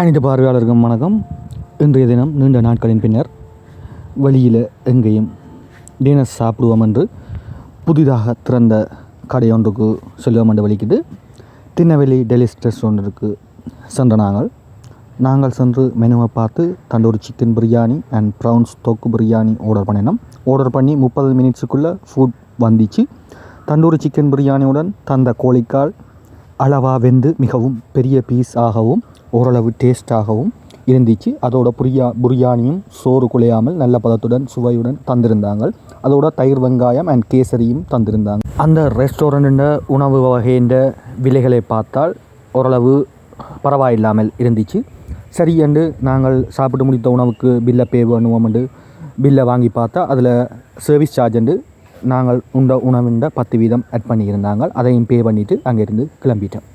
அனைத்து பார்வையாளருக்கும் வணக்கம். இன்றைய தினம் நீண்ட நாட்களின் பின்னர் வழியில் எங்கேயும் டினர் சாப்பிடுவோம் என்று புதிதாக திறந்த கடை ஒன்றுக்கு செல்வோம் என்று வலிக்குது திண்ணவெளி டெலிஸ் ரெஸ்டாரண்ட்டுக்கு சென்ற நாங்கள். நாங்கள் சென்று மெனுவை பார்த்து tandoori chicken biryani and prawns தொக்கு பிரியாணி ஆர்டர் பண்ணினோம். ஆர்டர் பண்ணி முப்பது மினிட்ஸுக்குள்ளே ஃபுட் வந்துச்சு. தண்டூரி சிக்கன் பிரியாணியுடன் தந்த கோழிக்கால் அளவாக வெந்து மிகவும் பெரிய பீஸ் ஆகவும் ஓரளவு டேஸ்ட்டாகவும் இருந்துச்சு. அதோட புரியா புரியாணியும் சோறு குலையாமல் நல்ல பதத்துடன் சுவையுடன் தந்திருந்தாங்க. அதோட தயிர் வெங்காயம் அண்ட் கேசரியும் தந்திருந்தாங்க. அந்த ரெஸ்டாரண்ட உணவு வகையின் விலைகளை பார்த்தால் ஓரளவு பரவாயில்லாமல் இருந்துச்சு. சரி என்று நாங்கள் சாப்பிட்டு முடித்த உணவுக்கு பில்லை பே பண்ணுவோம் பில்லை வாங்கி பார்த்தா அதில் சர்வீஸ் சார்ஜண்டு நாங்கள் உண்ட உணவுண்ட பத்து வீதம் ஆட் பண்ணியிருந்தாங்க. அதையும் பே பண்ணிவிட்டு அங்கேருந்து கிளம்பிட்டோம்.